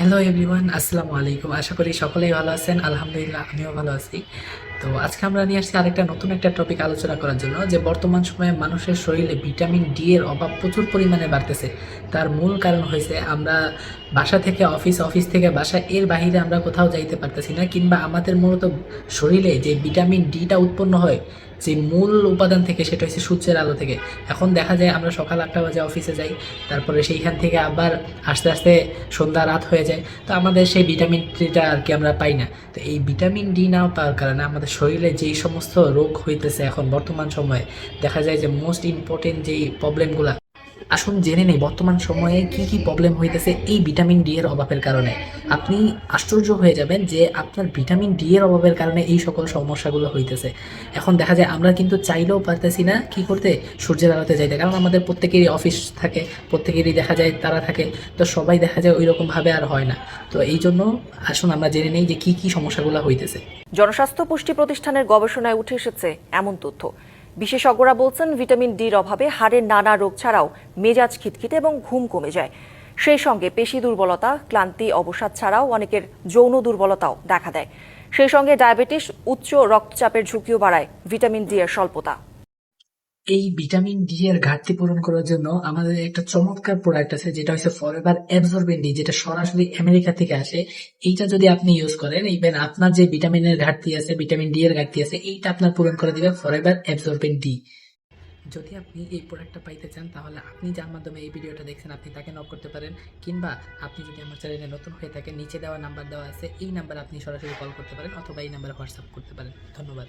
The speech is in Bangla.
হ্যালো এভরিওয়ান আসসালামু আলাইকুম আশা করি সকলেই ভালো আছেন। আলহামদুলিল্লাহ আমিও ভালো আছি। তো আজকে আমরা নিয়ে আসছি আরেকটা নতুন একটা টপিক আলোচনা করার জন্য, যে বর্তমান সময়ে মানুষের শরীরে ভিটামিন ডি এর অভাব প্রচুর পরিমাণে বাড়তেছে। তার মূল কারণ হয়েছে আমরা বাসা থেকে অফিস অফিস থেকে বাসা, এর বাইরে আমরা কোথাও যাইতে পারতেছি না, কিংবা আমাদের মূলত শরীরে যে ভিটামিন ডিটা উৎপন্ন হয়, যে মূল উপাদান থেকে সেটা হচ্ছে সূর্যের আলো থেকে। এখন দেখা যায় আমরা সকাল আটটা বাজে অফিসে যাই, তারপরে সেইখান থেকে আবার আস্তে আস্তে সন্ধ্যা রাত হয়ে যায়। তো আমাদের সেই ভিটামিন ডিটা আর কি আমরা পাই না। তো এই ভিটামিন ডি না পাওয়ার কারণে আমাদের শরীরে যেই সমস্ত রোগ হইতেছে এখন বর্তমান সময়ে, দেখা যায় যে মোস্ট ইম্পর্টেন্ট যেই প্রবলেমগুলো আসুন জেনে নেই, বর্তমান সময়ে কি কি প্রবলেম হইতেছে এই ভিটামিন ডি এর অভাবের কারণে। আপনি আশ্চর্য হয়ে যাবেন যে আপনার ভিটামিন ডি এর অভাবের কারণে এই সকল সমস্যাগুলো হইতেছে। এখন দেখা যায় আমরা কিন্তু চাইলেও পারতেছি না কি করতে, সূর্যের আলোতে যাইতে। কারণ আমাদের প্রত্যেকেরই অফিস থাকে, প্রত্যেকেরই দেখা যায় তারা থাকে, তো সবাই দেখা যায় ওই রকমভাবে আর হয় না। তো এই জন্য আসুন আমরা জেনে নেই যে কি কি সমস্যাগুলো হইতেছে। জনস্বাস্থ্য পুষ্টি প্রতিষ্ঠানের গবেষণায় উঠে এসেছে এমন তথ্য। বিশেষজ্ঞরা বলছেন ভিটামিন ডির অভাবে হাড়ের নানা রোগ ছাড়াও মেজাজ খিটখিটে এবং ঘুম কমে যায়। সেই সঙ্গে পেশি দুর্বলতা, ক্লান্তি, অবসাদ ছাড়াও অনেকের যৌন দুর্বলতাও দেখা দেয়। সেই সঙ্গে ডায়াবেটিস, উচ্চ রক্তচাপের ঝুঁকিও বাড়ায় ভিটামিন ডি এর স্বল্পতা। এই ভিটামিন ডি এর ঘাটতি পূরণ করার জন্য আমাদের একটা চমৎকার প্রোডাক্ট আছে, যেটা হচ্ছে ফরএভার অ্যাবজর্বেন্ট ডি যেটা সরাসরি আমেরিকা থেকে আসে। এইটা যদি আপনি ইউজ করেন ইভেন আপনার যে ভিটামিনের ঘাটতি আছে ভিটামিন ডি এর ঘাটতি আছে, এইটা আপনার পূরণ করে দিবে ফরএভার অ্যাবজর্বেন্ট ডি যদি আপনি এই প্রোডাক্টটা পাইতে চান, তাহলে আপনি যার মাধ্যমে এই ভিডিওটা দেখছেন, আপনি তাকে নক করতে পারেন, কিংবা আপনি যদি আমার চ্যানেলে নতুন হয়ে থাকেন, নিচে দেওয়া নাম্বার দেওয়া আছে, এই নাম্বার আপনি সরাসরি কল করতে পারেন, অথবা এই নাম্বারে হোয়াটসঅ্যাপ করতে পারেন। ধন্যবাদ।